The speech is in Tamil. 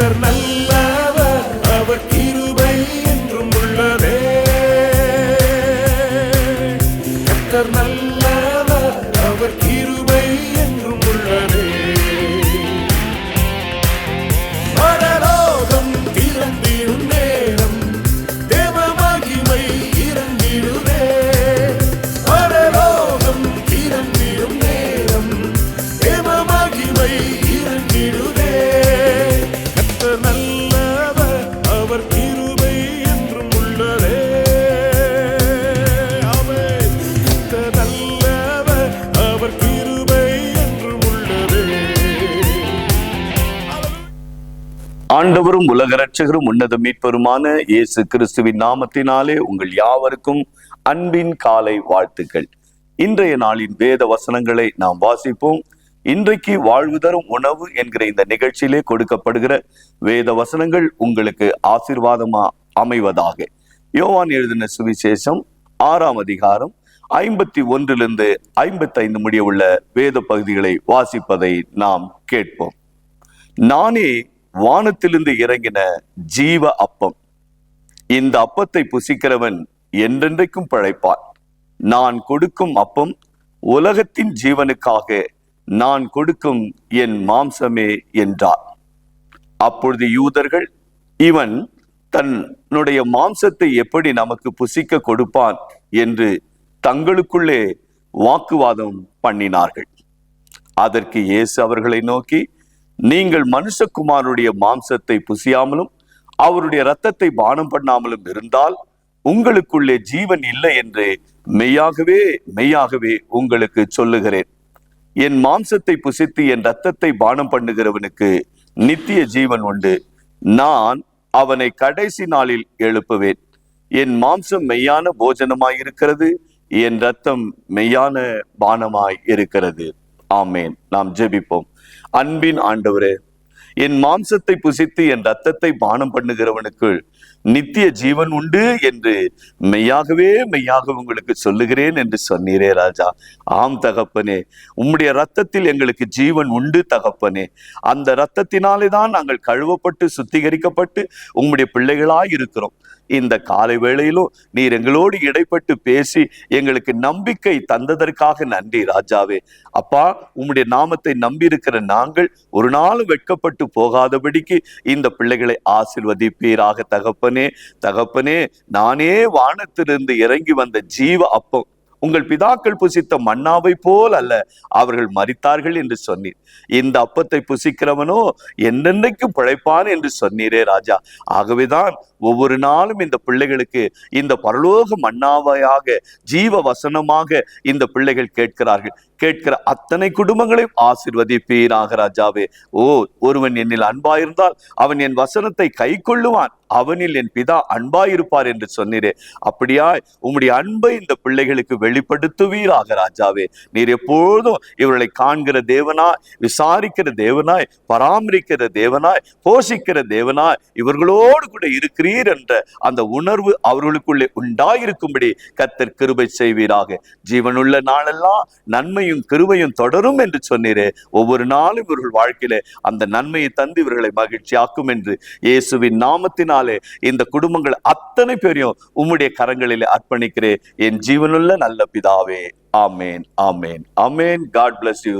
கர்த்தர் நல்லவர் அவர் கிருபை என்றும் உள்ளதே. கர்த்தர் நல்ல ஆண்டவரும் உலக ரட்சகரும் உன்னத மீட்பருமான இயேசு கிறிஸ்துவின் நாமத்தினாலே உங்கள் யாவருக்கும் அன்பின் காலை வாழ்த்துக்கள். இன்றைய நாளின் வேத வசனங்களை நாம் வாசிப்போம். இன்றைக்கு வாழ்வு தரும் உணவு என்கிற இந்த நிகழ்ச்சியிலே கொடுக்கப்படுகிற வேத வசனங்கள் உங்களுக்கு ஆசிர்வாதமா அமைவதாக. யோவான் எழுதின சுவிசேஷம் ஆறாம் அதிகாரம் ஐம்பத்தி ஒன்றிலிருந்து ஐம்பத்தைந்து முடிய உள்ள வேத பகுதிகளை வாசிப்பதை நாம் கேட்போம். நானே வானத்திலிருந்து இறங்கின ஜீவ அப்பம். இந்த அப்பத்தை புசிக்கிறவன் என்றென்றைக்கும் பிழைப்பான். நான் கொடுக்கும் அப்பம் உலகத்தின் ஜீவனுக்காக நான் கொடுக்கும் என் மாம்சமே என்றார். அப்பொழுது யூதர்கள் இவன் தன்னுடைய மாம்சத்தை எப்படி நமக்கு புசிக்க கொடுப்பான்? என்று தங்களுக்குள்ளே வாக்குவாதம் பண்ணினார்கள். அதற்கு இயேசு அவர்களை நோக்கி நீங்கள் மனுஷகுமாரனுடைய மாம்சத்தை புசியாமலும் அவருடைய ரத்தத்தை பானம் பண்ணாமலும் இருந்தால் உங்களுக்குள்ளே ஜீவன் இல்லை என்று மெய்யாகவே மெய்யாகவே உங்களுக்கு சொல்லுகிறேன். என் மாம்சத்தை புசித்து என் ரத்தத்தை பானம் பண்ணுகிறவனுக்கு நித்திய ஜீவன் உண்டு. நான் அவனை கடைசி நாளில் எழுப்புவேன். என் மாம்சம் மெய்யான போஜனமாய் இருக்கிறது என் ரத்தம் மெய்யான பானமாய் இருக்கிறது ஆமேன். நாம் ஜெபிப்போம். அன்பின் ஆண்டவரே என் மாம்சத்தை புசித்து என் ரத்தத்தை பானம் பண்ணுகிறவனுக்கு நித்திய ஜீவன் உண்டு என்று மெய்யாகவே மெய்யாக உங்களுக்கு சொல்லுகிறேன் என்று சொன்னீரே ராஜா. ஆம் தகப்பனே உம்முடைய ரத்தத்தில் எங்களுக்கு ஜீவன் உண்டு தகப்பனே. அந்த ரத்தத்தினாலே தான் நாங்கள் கழுவப்பட்டு சுத்திகரிக்கப்பட்டு உம்முடைய பிள்ளைகளாய் இருக்கிறோம் இந்த காலை வேளையிலும் நீர் எங்களோடு இடைப்பட்டு பேசி எங்களுக்கு நம்பிக்கை தந்ததற்காக நன்றி ராஜாவே. அப்பா உம்முடைய நாமத்தை நம்பியிருக்கிற நாங்கள் ஒரு நாளும் வெட்கப்பட்டு போகாதபடிக்கு இந்த பிள்ளைகளை ஆசிர்வதிப்பீராக தகப்பனே. தகப்பனே நானே வானத்திலிருந்து இறங்கி வந்த ஜீவ அப்பம் உங்கள் பிதாக்கள் புசித்த மன்னாவை போல் அல்ல அவர்கள் மறித்தார்கள் என்று சொன்னீர். இந்த அப்பத்தை புசிக்கிறவனோ என்னென்னைக்கும் பிழைப்பான் என்று சொன்னீரே ராஜா. ஆகவேதான் ஒவ்வொரு நாளும் இந்த பிள்ளைகளுக்கு இந்த பரலோக மன்னாவையாக ஜீவ வசனமாக இந்த பிள்ளைகள் கேட்கிறார்கள். கேட்கிற அத்தனை குடும்பங்களையும் ஆசிர்வதிப்பீராக ராஜாவே. ஓ ஒருவன் என்னில் அன்பாயிருந்தால் அவன் என் வசனத்தை கை கொள்ளுவான். அவனில் என் பிதா அன்பாயிருப்பார் என்று சொன்னீரே. அப்படியாய் உம்முடைய அன்பை இந்த பிள்ளைகளுக்கு வெளிப்படுத்துவீராக ராஜாவே. நீர் எப்பொழுதும் இவர்களை காண்கிற தேவனாய் விசாரிக்கிற தேவனாய் பராமரிக்கிற தேவனாய் போஷிக்கிற தேவனாய் இவர்களோடு கூட இருக்கிறீர் என்ற அந்த உணர்வு அவர்களுக்குள்ளே உண்டாயிருக்கும்படி கத்தர் கிருபை செய்வீராக. ஜீவனுள்ள நாளெல்லாம் நன்மையும் கிருபையும் தொடரும் என்று சொன்னீரே. ஒவ்வொரு நாளும் இவர்கள் வாழ்க்கையில அந்த நன்மையை தந்து இவர்களை மகிழ்ச்சியாக்கும் என்று இயேசுவின் நாமத்தினாலே இந்த குடும்பங்கள் அத்தனை பேரையும் உம்முடைய கரங்களிலே அர்ப்பணிக்கிறேன். என் ஜீவனுள்ள நல்ல பிதாவே. ஆமேன் ஆமேன் ஆமேன். God bless you